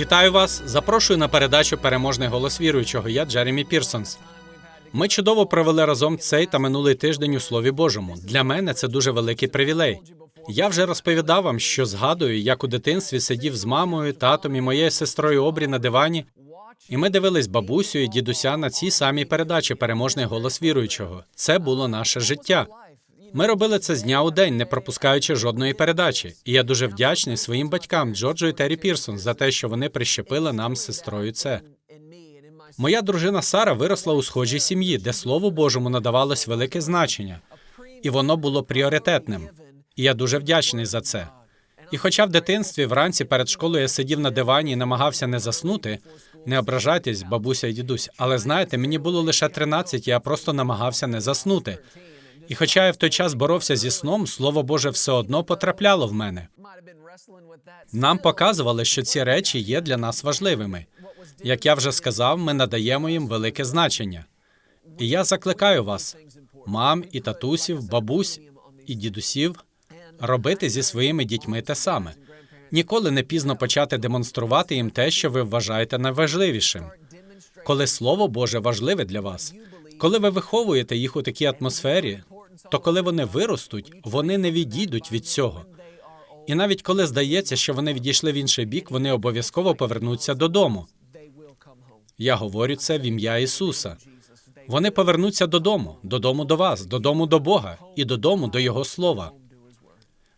Вітаю вас! Запрошую на передачу Переможний голос віруючого. Я Джеремі Пірсонс. Ми чудово провели разом цей та минулий тиждень у Слові Божому. Для мене це дуже великий привілей. Я вже розповідав вам, що згадую, як у дитинстві сидів з мамою, татом і моєю сестрою Обрі на дивані, і ми дивились бабусю і дідуся на цій самій передачі Переможний голос віруючого. Це було наше життя. Ми робили це з дня у день, не пропускаючи жодної передачі. І я дуже вдячний своїм батькам Джорджу і Террі Пірсон за те, що вони прищепили нам з сестрою це. Моя дружина Сара виросла у схожій сім'ї, де Слову Божому надавалось велике значення, і воно було пріоритетним. І я дуже вдячний за це. І хоча в дитинстві вранці перед школою я сидів на дивані і намагався не заснути, не ображайтесь, бабуся і дідусь, але знаєте, мені було лише 13, і я просто намагався не заснути. І хоча я в той час боровся зі сном, слово Боже все одно потрапляло в мене. Нам показували, що ці речі є для нас важливими. Як я вже сказав, ми надаємо їм велике значення. І я закликаю вас, мам і татусів, бабусь і дідусів, робити зі своїми дітьми те саме. Ніколи не пізно почати демонструвати їм те, що ви вважаєте найважливішим. Коли Слово Боже важливе для вас, коли ви виховуєте їх у такій атмосфері, то коли вони виростуть, вони не відійдуть від цього. І навіть коли здається, що вони відійшли в інший бік, вони обов'язково повернуться додому. Я говорю це в ім'я Ісуса. Вони повернуться додому, додому до вас, додому до Бога і додому до Його Слова.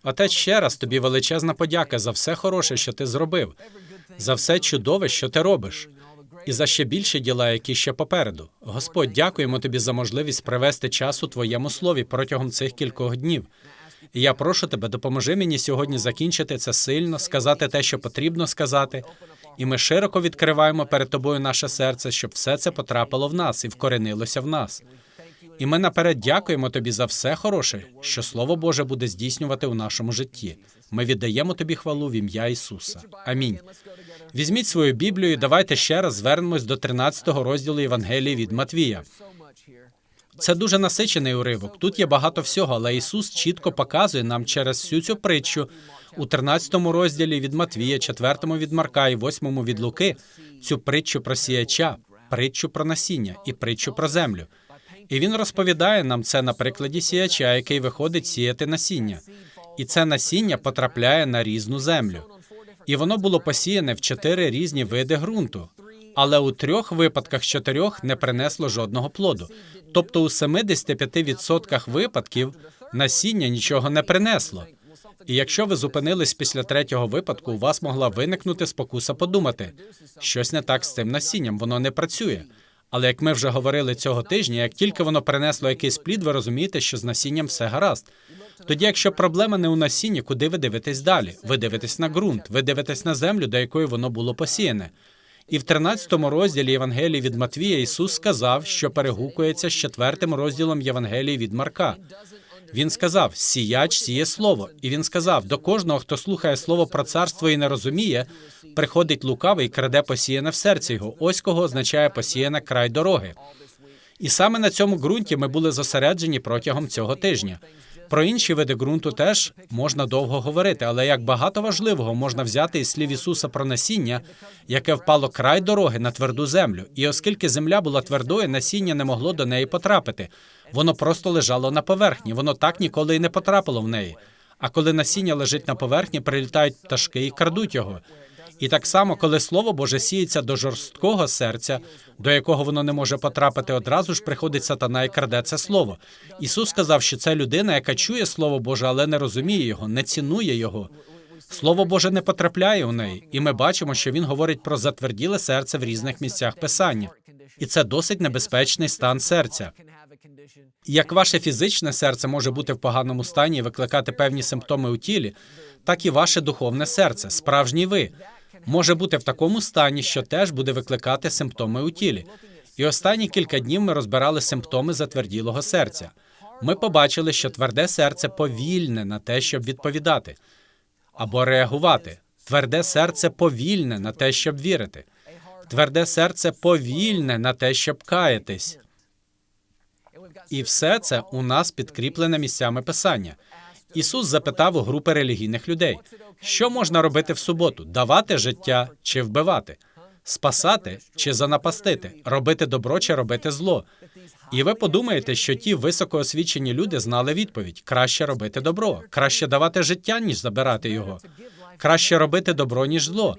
Отець, ще раз тобі величезна подяка за все хороше, що ти зробив, за все чудове, що ти робиш, і за ще більші діла, які ще попереду. Господь, дякуємо тобі за можливість привести час у твоєму слові протягом цих кількох днів. І я прошу тебе, допоможи мені сьогодні закінчити це сильно, сказати те, що потрібно сказати. І ми широко відкриваємо перед тобою наше серце, щоб все це потрапило в нас і вкоренилося в нас. І ми наперед дякуємо тобі за все хороше, що Слово Боже буде здійснювати у нашому житті. Ми віддаємо тобі хвалу в ім'я Ісуса. Амінь. Візьміть свою Біблію і давайте ще раз звернемось до 13 розділу Євангелії від Матвія. Це дуже насичений уривок. Тут є багато всього, але Ісус чітко показує нам через всю цю притчу у 13 розділі від Матвія, 4 від Марка і 8 від Луки цю притчу про сіяча, притчу про насіння і притчу про землю. І він розповідає нам це на прикладі сіяча, який виходить сіяти насіння. І це насіння потрапляє на різну землю. І воно було посіяне в чотири різні види ґрунту. Але у трьох випадках з чотирьох не принесло жодного плоду. Тобто у 75% випадків насіння нічого не принесло. І якщо ви зупинились після третього випадку, у вас могла виникнути спокуса подумати, щось не так з цим насінням, воно не працює. Але як ми вже говорили цього тижня, як тільки воно принесло якийсь плід, ви розумієте, що з насінням все гаразд. Тоді, якщо проблема не у насінні, куди ви дивитесь далі? Ви дивитесь на ґрунт, ви дивитесь на землю, до якої воно було посіяне. І в 13 розділі Євангелії від Матвія Ісус сказав, що перегукується з четвертим розділом Євангелії від Марка. Він сказав: сіяч сіє слово. І він сказав: до кожного, хто слухає слово про царство і не розуміє, приходить лукавий і краде посіяне в серці його. Ось кого означає посіяне край дороги. І саме на цьому ґрунті ми були зосереджені протягом цього тижня. Про інші види ґрунту теж можна довго говорити, але як багато важливого можна взяти із слів Ісуса про насіння, яке впало край дороги на тверду землю. І оскільки земля була твердою, насіння не могло до неї потрапити. Воно просто лежало на поверхні, воно так ніколи і не потрапило в неї. А коли насіння лежить на поверхні, прилітають пташки і крадуть його. І так само, коли слово Боже сіється до жорсткого серця, до якого воно не може потрапити, одразу ж приходить сатана і краде це слово. Ісус сказав, що це людина, яка чує слово Боже, але не розуміє його, не цінує його. Слово Боже не потрапляє у неї, і ми бачимо, що він говорить про затверділе серце в різних місцях писання. І це досить небезпечний стан серця. Як ваше фізичне серце може бути в поганому стані і викликати певні симптоми у тілі, так і ваше духовне серце, справжній ви, може бути в такому стані, що теж буде викликати симптоми у тілі. І останні кілька днів ми розбирали симптоми затверділого серця. Ми побачили, що тверде серце повільне на те, щоб відповідати або реагувати. Тверде серце повільне на те, щоб вірити. Тверде серце повільне на те, щоб каятись. І все це у нас підкріплене місцями писання. Ісус запитав у групи релігійних людей, що можна робити в суботу: давати життя чи вбивати, спасати чи занапастити, робити добро чи робити зло. І ви подумаєте, що ті високоосвічені люди знали відповідь: краще робити добро, краще давати життя, ніж забирати його, краще робити добро, ніж зло.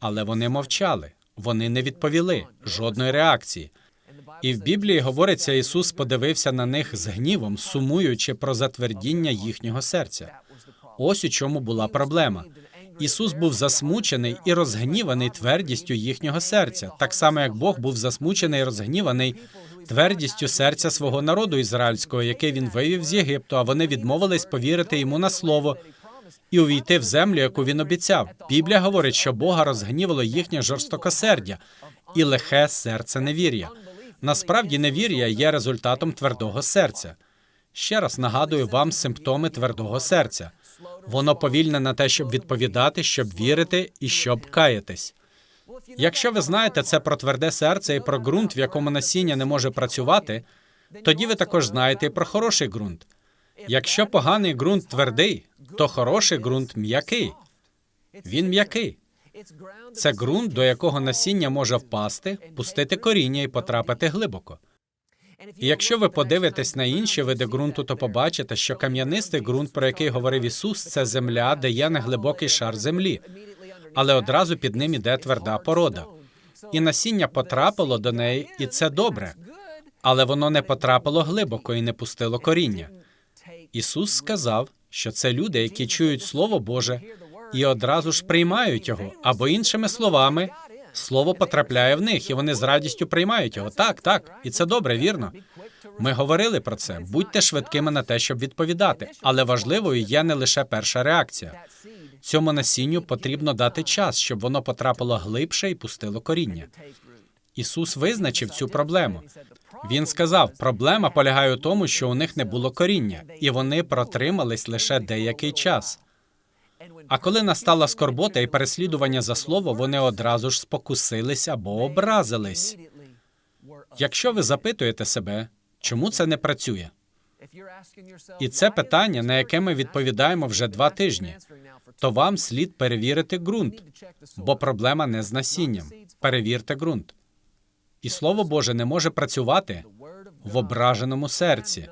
Але вони мовчали, вони не відповіли жодної реакції. І в Біблії говориться, Ісус подивився на них з гнівом, сумуючи про затвердіння їхнього серця. Ось у чому була проблема. Ісус був засмучений і розгніваний твердістю їхнього серця, так само як Бог був засмучений і розгніваний твердістю серця свого народу ізраїльського, яке він вивів з Єгипту, а вони відмовились повірити йому на слово і увійти в землю, яку він обіцяв. Біблія говорить, що Бога розгнівало їхнє жорстокосердя і лихе серце невір'я. Насправді, невір'я є результатом твердого серця. Ще раз нагадую вам симптоми твердого серця. Воно повільне на те, щоб відповідати, щоб вірити і щоб каятись. Якщо ви знаєте це про тверде серце і про ґрунт, в якому насіння не може працювати, тоді ви також знаєте і про хороший ґрунт. Якщо поганий ґрунт твердий, то хороший ґрунт м'який. Він м'який. Це ґрунт, до якого насіння може впасти, пустити коріння і потрапити глибоко. І якщо ви подивитесь на інші види ґрунту, то побачите, що кам'янистий ґрунт, про який говорив Ісус, це земля, де є неглибокий шар землі, але одразу під ним іде тверда порода. І насіння потрапило до неї, і це добре, але воно не потрапило глибоко і не пустило коріння. Ісус сказав, що це люди, які чують Слово Боже і одразу ж приймають його, або іншими словами, слово потрапляє в них, і вони з радістю приймають його. Так, так, і це добре, вірно. Ми говорили про це. Будьте швидкими на те, щоб відповідати, але важливою є не лише перша реакція. Цьому насінню потрібно дати час, щоб воно потрапило глибше і пустило коріння. Ісус визначив цю проблему. Він сказав: проблема полягає у тому, що у них не було коріння, і вони протримались лише деякий час. А коли настала скорбота і переслідування за слово, вони одразу ж спокусились або образились. Якщо ви запитуєте себе, чому це не працює? І це питання, на яке ми відповідаємо вже два тижні, то вам слід перевірити ґрунт, бо проблема не з насінням. Перевірте ґрунт. І слово Боже не може працювати в ображеному серці.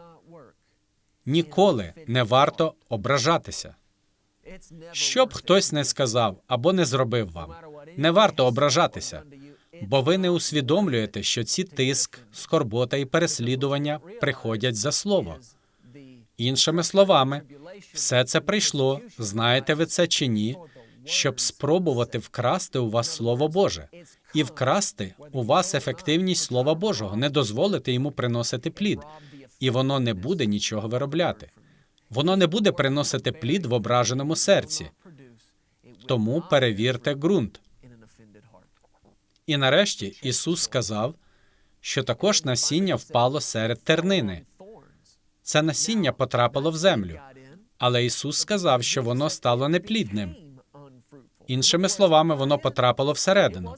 Ніколи не варто ображатися. Що б хтось не сказав або не зробив вам, не варто ображатися, бо ви не усвідомлюєте, що ці тиск, скорбота і переслідування приходять за слово. Іншими словами, все це прийшло, знаєте ви це чи ні, щоб спробувати вкрасти у вас Слово Боже і вкрасти у вас ефективність Слова Божого, не дозволити йому приносити плід, і воно не буде нічого виробляти. Воно не буде приносити плід в ображеному серці. Тому перевірте ґрунт. І нарешті Ісус сказав, що також насіння впало серед тернини. Це насіння потрапило в землю, але Ісус сказав, що воно стало неплідним. Іншими словами, воно потрапило всередину.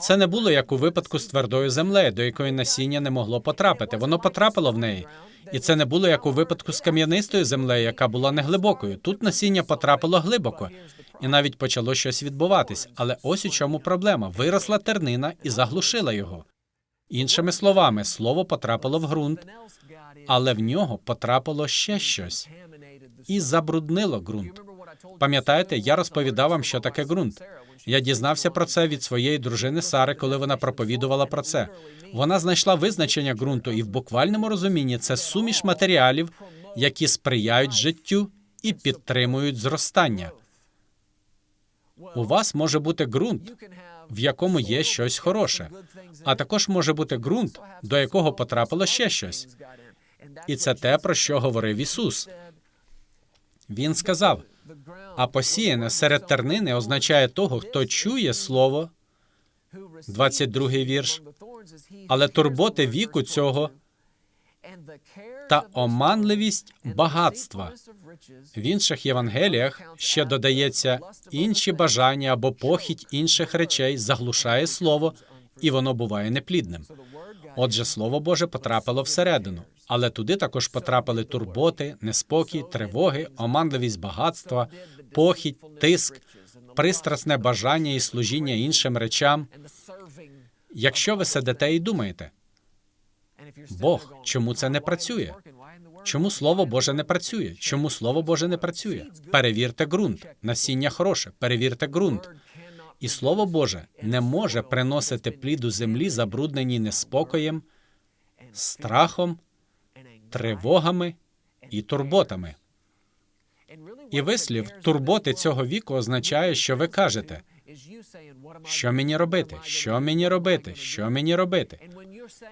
Це не було як у випадку з твердою землею, до якої насіння не могло потрапити. Воно потрапило в неї. І це не було як у випадку з кам'янистою землею, яка була неглибокою. Тут насіння потрапило глибоко, і навіть почало щось відбуватись. Але ось у чому проблема: виросла тернина і заглушила його. Іншими словами, слово потрапило в ґрунт, але в нього потрапило ще щось і забруднило ґрунт. Пам'ятаєте, я розповідав вам, що таке ґрунт. Я дізнався про це від своєї дружини Сари, коли вона проповідувала про це. Вона знайшла визначення ґрунту, і в буквальному розумінні це суміш матеріалів, які сприяють життю і підтримують зростання. У вас може бути ґрунт, в якому є щось хороше, а також може бути ґрунт, до якого потрапило ще щось. І це те, про що говорив Ісус. Він сказав: а посіяне серед тернини означає того, хто чує слово, 22-й вірш, але турботи віку цього та оманливість багатства. В інших Євангеліях ще додається інші бажання або похідь інших речей, заглушає слово і воно буває неплідним. Отже, Слово Боже потрапило всередину, але туди також потрапили турботи, неспокій, тривоги, оманливість багатства, похідь, тиск, пристрасне бажання і служіння іншим речам. Якщо ви сидите і думаєте, Бог, чому це не працює? Чому Слово Боже не працює? Чому Слово Боже не працює? Перевірте ґрунт. Насіння хороше, перевірте ґрунт. І Слово Боже не може приносити плід у землі, забрудненій неспокоєм, страхом, тривогами і турботами. І вислів турботи цього віку означає, що ви кажете, що мені робити, що мені робити, що мені робити.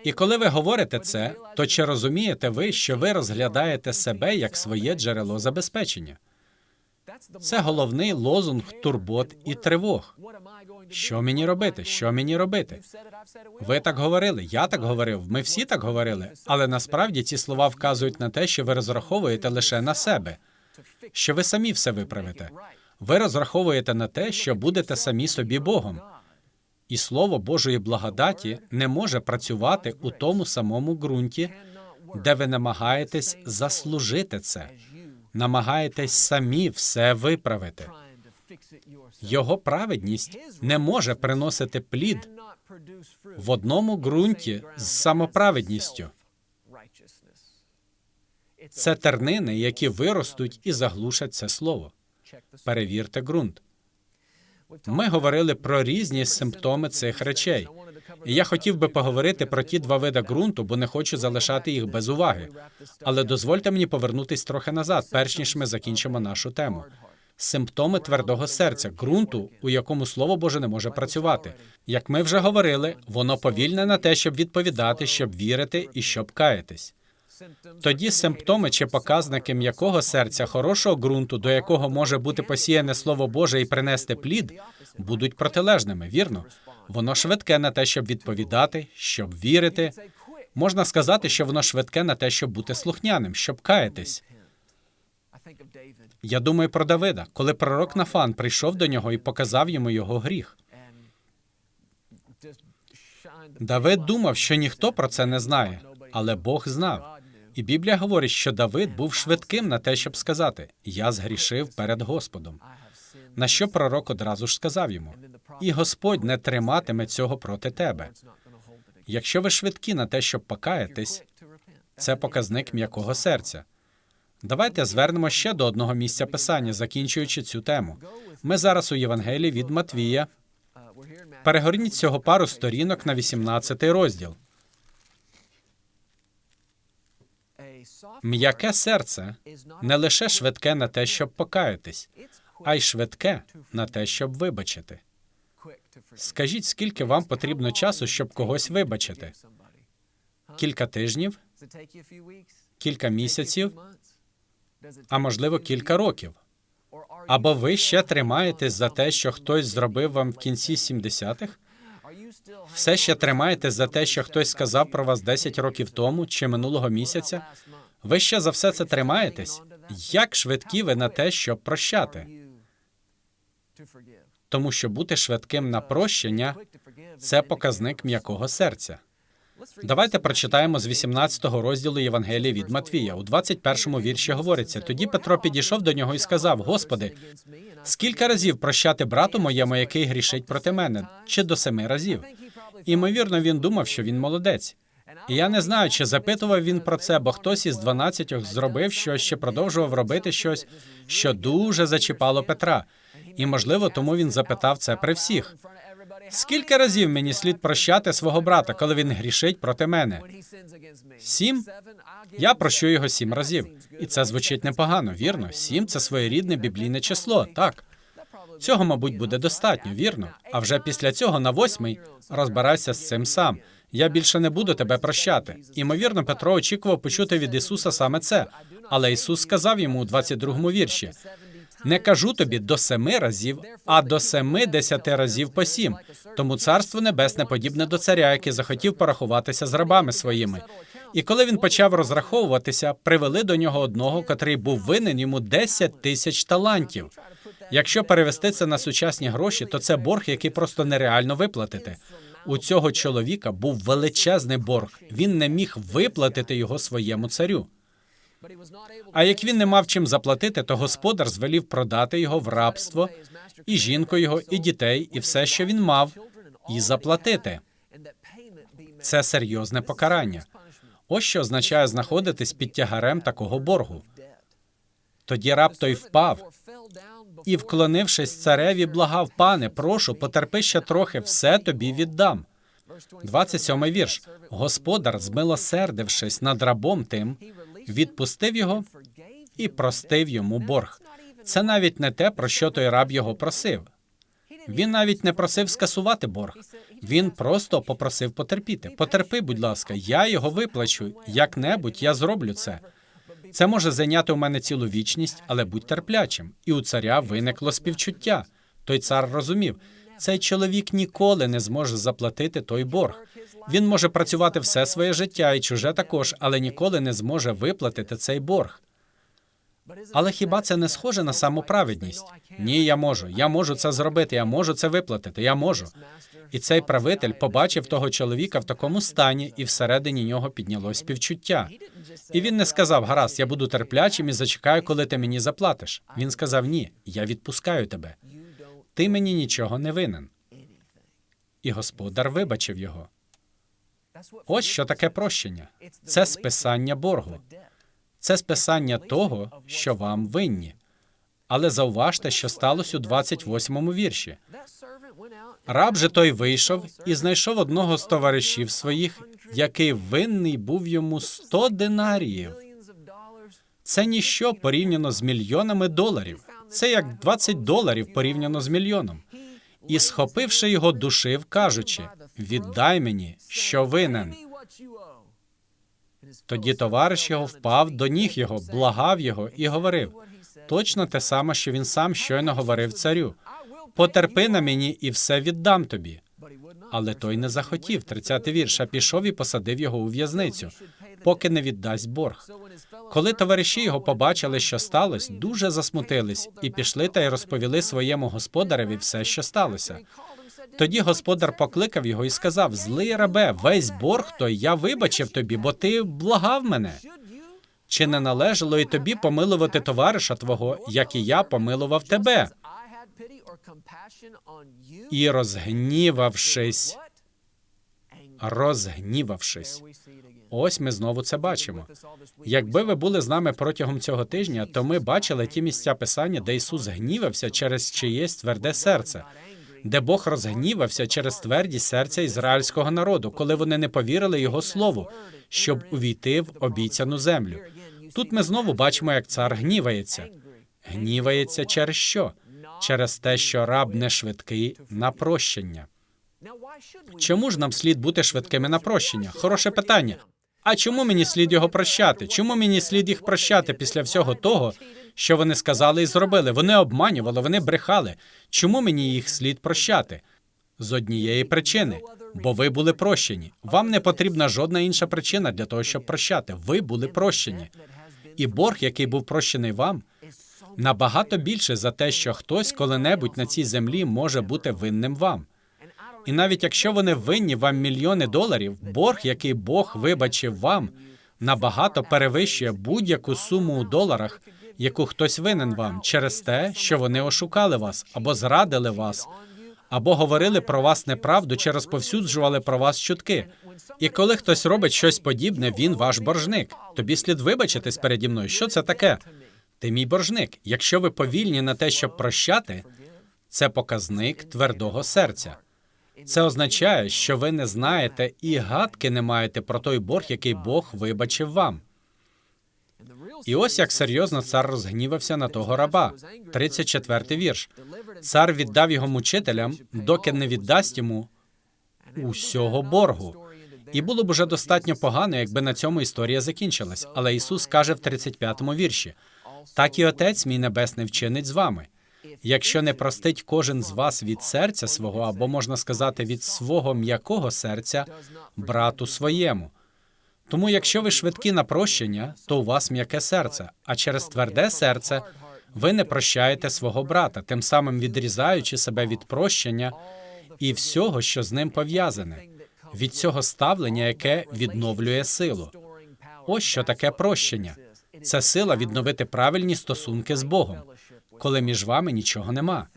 І коли ви говорите це, то чи розумієте ви, що ви розглядаєте себе як своє джерело забезпечення? Це головний лозунг турбот і тривог. Що мені робити? Що мені робити? Ви так говорили, я так говорив, ми всі так говорили, але насправді ці слова вказують на те, що ви розраховуєте лише на себе, що ви самі все виправите. Ви розраховуєте на те, що будете самі собі Богом. І слово Божої благодаті не може працювати у тому самому ґрунті, де ви намагаєтесь заслужити це, намагаєтесь самі все виправити. Його праведність не може приносити плід в одному ґрунті з самоправедністю. Це тернини, які виростуть і заглушать це слово. Перевірте ґрунт. Ми говорили про різні симптоми цих речей. І я хотів би поговорити про ті два види ґрунту, бо не хочу залишати їх без уваги. Але дозвольте мені повернутись трохи назад, перш ніж ми закінчимо нашу тему. Симптоми твердого серця, ґрунту, у якому слово Боже не може працювати. Як ми вже говорили, воно повільне на те, щоб відповідати, щоб вірити і щоб каятись. Тоді симптоми чи показники м'якого серця, хорошого ґрунту, до якого може бути посіяне слово Боже і принести плід, будуть протилежними. Вірно, воно швидке на те, щоб відповідати, щоб вірити. Можна сказати, що воно швидке на те, щоб бути слухняним, щоб каятись. Я думаю про Давида, коли пророк Нафан прийшов до нього і показав йому його гріх. Давид думав, що ніхто про це не знає, але Бог знав. І Біблія говорить, що Давид був швидким на те, щоб сказати: Я згрішив перед Господом. На що пророк одразу ж сказав йому: І Господь не триматиме цього проти тебе. Якщо ви швидкі на те, щоб покаятись, це показник м'якого серця. Давайте звернемо ще до одного місця писання, закінчуючи цю тему. Ми зараз у Євангелії від Матвія. Перегорніть цього пару сторінок на 18 розділ. М'яке серце не лише швидке на те, щоб покаятись, а й швидке на те, щоб вибачити. Скажіть, скільки вам потрібно часу, щоб когось вибачити? Кілька тижнів, кілька місяців, а можливо кілька років. Або ви ще тримаєтесь за те, що хтось зробив вам в кінці 70-х? Все ще тримаєтесь за те, що хтось сказав про вас 10 років тому чи минулого місяця? Ви ще за все це тримаєтесь? Як швидкі ви на те, щоб прощати? Тому що бути швидким на прощення це показник м'якого серця. Давайте прочитаємо з 18-го розділу Євангелія від Матвія. У 21-му вірші говориться: тоді Петро підійшов до нього і сказав: Господи, скільки разів прощати брату моєму, який грішить проти мене, чи до семи разів? Імовірно, він думав, що він молодець. І я не знаю, чи запитував він про це, бо хтось із дванадцятьох зробив щось, ще продовжував робити щось, що дуже зачіпало Петра. І, можливо, тому він запитав це при всіх. Скільки разів мені слід прощати свого брата, коли він грішить проти мене? Сім? Я прощу його сім разів. І це звучить непогано, вірно? Сім це своєрідне біблійне число, так. Цього, мабуть, буде достатньо, вірно. А вже після цього на восьмий розбирайся з цим сам. Я більше не буду тебе прощати. Імовірно, Петро очікував почути від Ісуса саме це. Але Ісус сказав йому у 22-му вірші: не кажу тобі до семи разів, а до семидесяти разів по сім. Тому царство небесне подібне до царя, який захотів порахуватися з рабами своїми. І коли він почав розраховуватися, привели до нього одного, котрий був винен йому 10 тисяч талантів. Якщо перевести це на сучасні гроші, то це борг, який просто нереально виплатити. У цього чоловіка був величезний борг. Він не міг виплатити його своєму царю. А як він не мав чим заплатити, то господар звелів продати його в рабство, і жінку його, і дітей, і все, що він мав, і заплатити. Це серйозне покарання. Ось що означає знаходитись під тягарем такого боргу. Тоді раб той впав і, вклонившись цареві, благав, пане, прошу, потерпи ще трохи, все тобі віддам. 27 вірш. Господар, змилосердившись над рабом тим, відпустив його і простив йому борг. Це навіть не те, про що той раб його просив. Він навіть не просив скасувати борг. Він просто попросив потерпіти. Потерпи, будь ласка, я його виплачу. Як-небудь я зроблю це. Це може зайняти у мене цілу вічність, але будь терплячим. І у царя виникло співчуття. Той цар розумів, цей чоловік ніколи не зможе заплатити той борг. Він може працювати все своє життя і чуже також, але ніколи не зможе виплатити цей борг. Але хіба це не схоже на самоправедність? Ні, я можу. Я можу це зробити. Я можу це виплатити. Я можу. І цей правитель побачив того чоловіка в такому стані, і всередині нього піднялось співчуття. І він не сказав: гаразд, я буду терплячим і зачекаю, коли ти мені заплатиш. Він сказав: Ні, я відпускаю тебе. Ти мені нічого не винен. І господар вибачив його. Ось що таке прощення. Це списання боргу. Це списання того, що вам винні. Але зауважте, що сталося у 28-му вірші. Раб же той вийшов і знайшов одного з товаришів своїх, який винний був йому 100 динаріїв. Це ніщо порівняно з мільйонами доларів. Це як 20 доларів порівняно з мільйоном. І, схопивши його, душив, кажучи: віддай мені, що винен. Тоді товариш його впав до ніг його, благав його і говорив точно те саме, що він сам щойно говорив царю. Потерпи на мені і все віддам тобі. Але той не захотів. 30 вірш, пішов і посадив його у в'язницю, поки не віддасть борг. Коли товариші його побачили, що сталося, дуже засмутились і пішли та й розповіли своєму господареві все, що сталося. Тоді господар покликав його і сказав: Злий рабе, весь борг той я вибачив тобі, бо ти благав мене. Чи не належало і тобі помилувати товариша твого, як і я помилував тебе? І розгнівавшись, розгнівавшись. Ось ми знову це бачимо. Якби ви були з нами протягом цього тижня, то ми бачили ті місця писання, де Ісус гнівався через чиєсь тверде серце, де Бог розгнівався через твердість серця ізраїльського народу, коли вони не повірили Його слову, щоб увійти в обіцяну землю. Тут ми знову бачимо, як цар гнівається. Гнівається через що? Через те, що раб не швидкий на прощення. Чому ж нам слід бути швидкими на прощення? Хороше питання. А чому мені слід його прощати? Чому мені слід їх прощати після всього того, що вони сказали і зробили? Вони обманювали, вони брехали. Чому мені їх слід прощати? З однієї причини, бо ви були прощені. Вам не потрібна жодна інша причина для того, щоб прощати. Ви були прощені. І борг, який був прощений вам, набагато більше за те, що хтось коли-небудь на цій землі може бути винним вам. І навіть якщо вони винні вам мільйони доларів, борг, який Бог вибачив вам, набагато перевищує будь-яку суму у доларах, яку хтось винен вам через те, що вони ошукали вас або зрадили вас, або говорили про вас неправду чи розповсюджували про вас чутки. І коли хтось робить щось подібне, він ваш боржник. Тобі слід вибачитись переді мною. Що це таке? Ти мій боржник. Якщо ви повільні на те, щоб прощати, це показник твердого серця. Це означає, що ви не знаєте і гадки не маєте про той борг, який Бог вибачив вам. І ось як серйозно цар розгнівався на того раба. 34-й вірш. Цар віддав його мучителям, доки не віддасть йому усього боргу. І було б уже достатньо погано, якби на цьому історія закінчилась. Але Ісус каже в 35-му вірші: так і Отець мій небесний вчинить з вами. Якщо не простить кожен з вас від серця свого, або можна сказати, від свого м'якого серця брату своєму. Тому, якщо ви швидкі на прощення, то у вас м'яке серце, а через тверде серце ви не прощаєте свого брата, тим самим відрізаючи себе від прощення і всього, що з ним пов'язане, від цього ставлення, яке відновлює силу. Ось що таке прощення. Це сила відновити правильні стосунки з Богом, коли між вами нічого нема.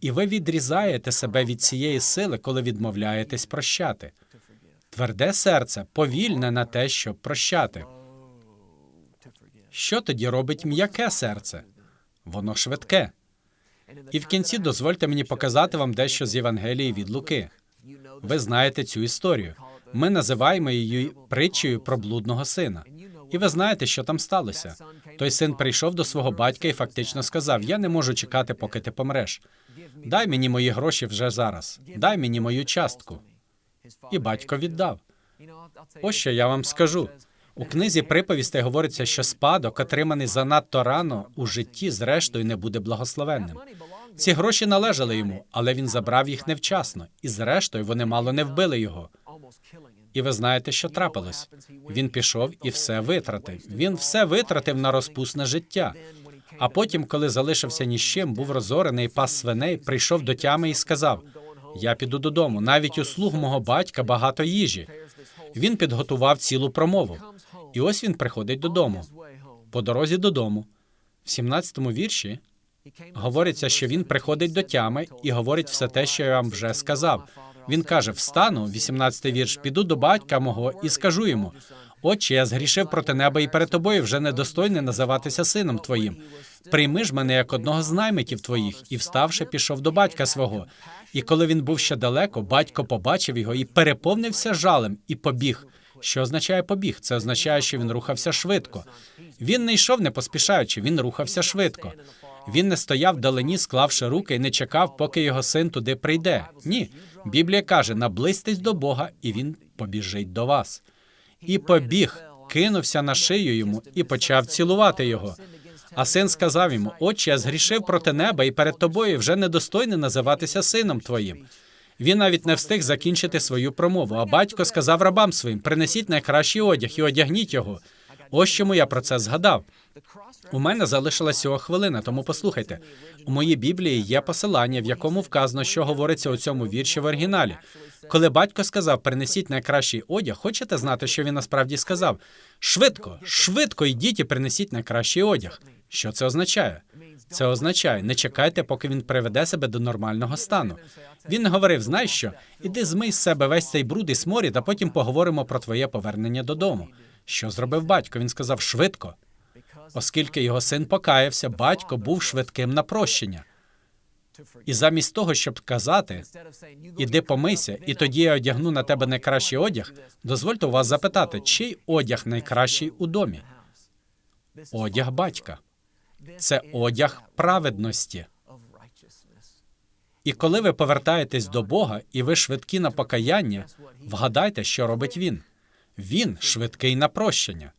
І ви відрізаєте себе від цієї сили, коли відмовляєтесь прощати. Тверде серце повільне на те, щоб прощати. Що тоді робить м'яке серце? Воно швидке. І в кінці дозвольте мені показати вам дещо з Євангелії від Луки. Ви знаєте цю історію. Ми називаємо її притчею про блудного сина. І ви знаєте, що там сталося. Той син прийшов до свого батька і фактично сказав: Я не можу чекати, поки ти помреш. Дай мені мої гроші вже зараз. Дай мені мою частку. І батько віддав. Ось що я вам скажу. У книзі приповістей говориться, що спадок, отриманий занадто рано у житті, зрештою не буде благословенним. Ці гроші належали йому, але він забрав їх невчасно, і зрештою вони мало не вбили його. І ви знаєте, що трапилось? Він пішов і все витратив. Він все витратив на розпусне життя. А потім, коли залишився ні з чим, був розорений пас свиней, прийшов до тями і сказав: Я піду додому. Навіть у слуг мого батька багато їжі. Він підготував цілу промову. І ось він приходить додому. По дорозі додому, в 17-му вірші говориться, що він приходить до тями і говорить все те, що я вам вже сказав. Він каже: Встану, 18-й вірш, піду до батька мого і скажу йому: Отче, я згрішив проти неба і перед тобою вже недостойний називатися сином твоїм. Прийми ж мене як одного з наймитів твоїх, і вставши, пішов до батька свого. І коли він був ще далеко, батько побачив його і переповнився жалем, і побіг. Що означає побіг? Це означає, що він рухався швидко. Він не йшов не поспішаючи, він рухався швидко. Він не стояв вдалині, склавши руки, і не чекав, поки його син туди прийде. Ні. Біблія каже: наблизьтесь до Бога, і він побіжить до вас. І побіг, кинувся на шию йому і почав цілувати його. А син сказав йому: Отче, я згрішив проти неба і перед тобою вже недостойний називатися сином твоїм. Він навіть не встиг закінчити свою промову. А батько сказав рабам своїм: принесіть найкращий одяг і одягніть його. Ось чому я про це згадав. У мене залишилась всього хвилина, тому послухайте. У моїй Біблії є посилання, в якому вказано, що говориться у цьому вірші в оригіналі. Коли батько сказав, принесіть найкращий одяг, хочете знати, що він насправді сказав? Швидко, швидко йдіть і принесіть найкращий одяг. Що це означає? Це означає, не чекайте, поки він приведе себе до нормального стану. Він говорив: знаєш що, іди змий з себе весь цей бруд і сморід, а потім поговоримо про твоє повернення додому. Що зробив батько? Він сказав швидко. Оскільки його син покаявся, батько був швидким на прощення. І замість того, щоб казати, іди помийся, і тоді я одягну на тебе найкращий одяг, дозвольте у вас запитати, чий одяг найкращий у домі? Одяг батька. Це одяг праведності. І коли ви повертаєтесь до Бога і ви швидкі на покаяння, вгадайте, що робить він. Він швидкий на прощення.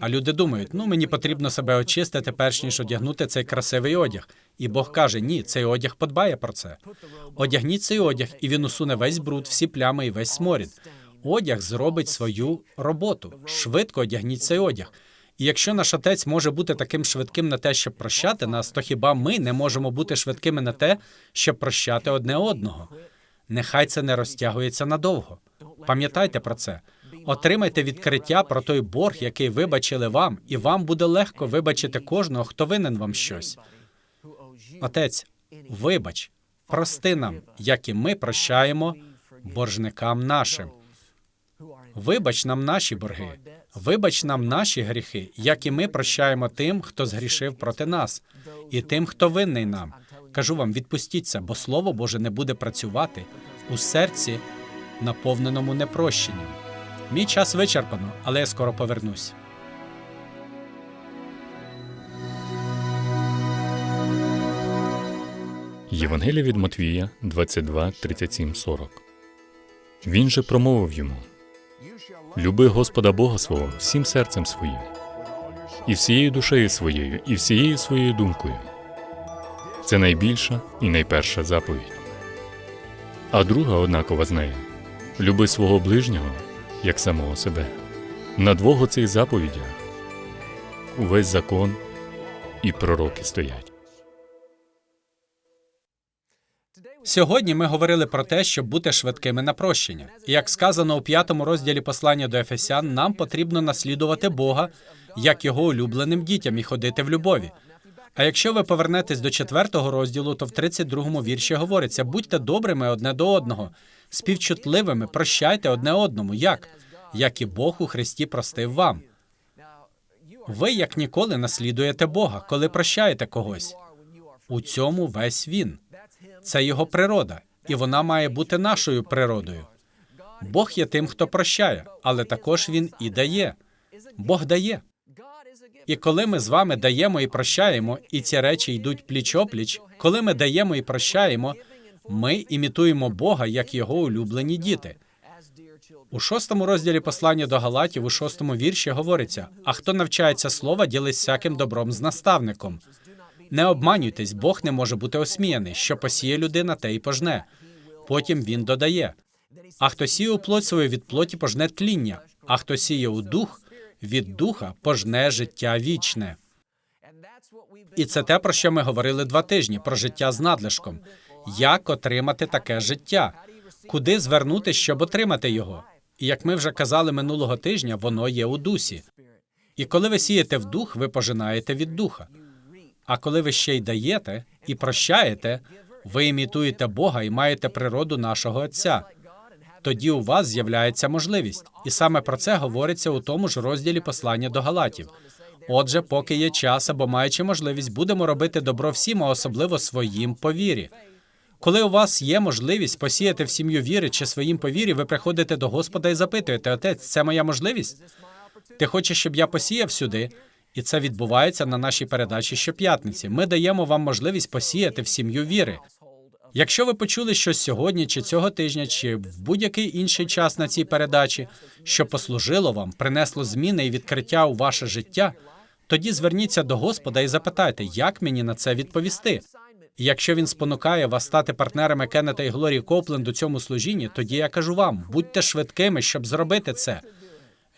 А люди думають, ну мені потрібно себе очистити, перш ніж одягнути цей красивий одяг. І Бог каже: ні, цей одяг подбає про це. Одягніть цей одяг, і він усуне весь бруд, всі плями і весь сморід. Одяг зробить свою роботу. Швидко одягніть цей одяг. І якщо наш отець може бути таким швидким на те, щоб прощати нас, то хіба ми не можемо бути швидкими на те, щоб прощати одне одного? Нехай це не розтягується надовго. Пам'ятайте про це. Отримайте відкриття про той борг, який вибачили вам, і вам буде легко вибачити кожного, хто винен вам щось. Отець, вибач, прости нам, як і ми прощаємо боржникам нашим. Вибач нам наші борги, вибач нам наші гріхи, як і ми прощаємо тим, хто згрішив проти нас, і тим, хто винний нам. Кажу вам, відпустіться, бо Слово Боже не буде працювати у серці, наповненому непрощенням. Мій час вичерпано, але я скоро повернусь. Євангелія від Матвія 22, 37, 40. Він же промовив йому: Люби Господа Бога свого всім серцем своїм, і всією душею своєю, і всією своєю думкою. Це найбільша і найперша заповідь. А друга однакова з нею люби свого ближнього як самого себе. На двох оцих заповідях увесь закон і пророки стоять. Сьогодні ми говорили про те, щоб бути швидкими на прощення. І як сказано у п'ятому розділі послання до Ефесян, нам потрібно наслідувати Бога як його улюбленим дітям і ходити в любові. А якщо ви повернетесь до четвертого розділу, то в 32-му вірші говориться: будьте добрими одне до одного, співчутливими, прощайте одне одному. Як? Як і Бог у Христі простив вам. Ви як ніколи наслідуєте Бога, коли прощаєте когось. У цьому весь він. Це його природа, і вона має бути нашою природою. Бог є тим, хто прощає, але також він і дає. Бог дає. І коли ми з вами даємо і прощаємо, і ці речі йдуть пліч-опліч, коли ми даємо і прощаємо, ми імітуємо Бога як його улюблені діти. У шостому розділі послання до Галатів, у шостому вірші говориться: а хто навчається слова, ділить всяким добром з наставником. Не обманюйтесь, Бог не може бути осміяний. Що посіє людина, те й пожне. Потім він додає: а хто сіє у плоть свою від плоті пожне тління, а хто сіє у дух, від духа пожне життя вічне. І це те, про що ми говорили два тижні: про життя з надлишком. Як отримати таке життя? Куди звернути, щоб отримати його? І як ми вже казали минулого тижня, воно є у дусі. І коли ви сієте в дух, ви пожинаєте від духа. А коли ви ще й даєте і прощаєте, ви імітуєте Бога і маєте природу нашого Отця. Тоді у вас з'являється можливість, і саме про це говориться у тому ж розділі послання до Галатів. Отже, поки є час або маючи можливість, будемо робити добро всім, а особливо своїм по вірі. Коли у вас є можливість посіяти в сім'ю віри чи своїм по вірі, ви приходите до Господа і запитуєте: Отець, це моя можливість? Ти хочеш, щоб я посіяв сюди? І це відбувається на нашій передачі щоп'ятниці. Ми даємо вам можливість посіяти в сім'ю віри. Якщо ви почули щось сьогодні, чи цього тижня, чи в будь-який інший час на цій передачі, що послужило вам, принесло зміни і відкриття у ваше життя, тоді зверніться до Господа і запитайте, як мені на це відповісти. Якщо він спонукає вас стати партнерами Кеннета і Глорії Копленд у цьому служінні, тоді я кажу вам: будьте швидкими, щоб зробити це.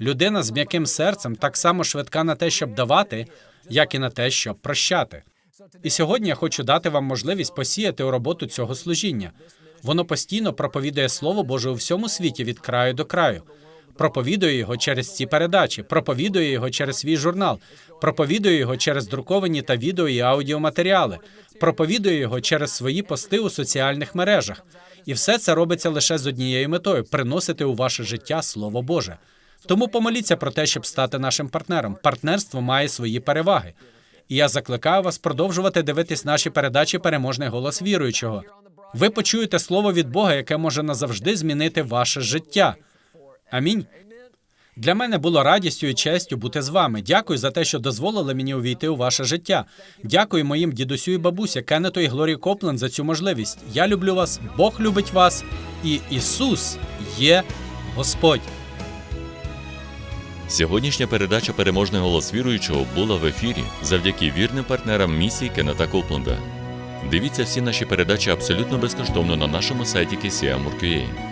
Людина з м'яким серцем так само швидка на те, щоб давати, як і на те, щоб прощати. І сьогодні я хочу дати вам можливість посіяти у роботу цього служіння. Воно постійно проповідує Слово Боже у всьому світі від краю до краю. Проповідує його через ці передачі, проповідує його через свій журнал, проповідує його через друковані та відео і аудіоматеріали, проповідує його через свої пости у соціальних мережах. І все це робиться лише з однією метою приносити у ваше життя Слово Боже. Тому помоліться про те, щоб стати нашим партнером. Партнерство має свої переваги. І я закликаю вас продовжувати дивитись наші передачі Переможний голос віруючого. Ви почуєте слово від Бога, яке може назавжди змінити ваше життя. Амінь. Для мене було радістю і честю бути з вами. Дякую за те, що дозволили мені увійти у ваше життя. Дякую моїм дідусю і бабуся Кеннету і Глорії Копленд за цю можливість. Я люблю вас, Бог любить вас, і Ісус є Господь. Сьогоднішня передача Переможний голос віруючого була в ефірі завдяки вірним партнерам місії Кеннета Копленда. Дивіться всі наші передачі абсолютно безкоштовно на нашому сайті KCM.org.ua.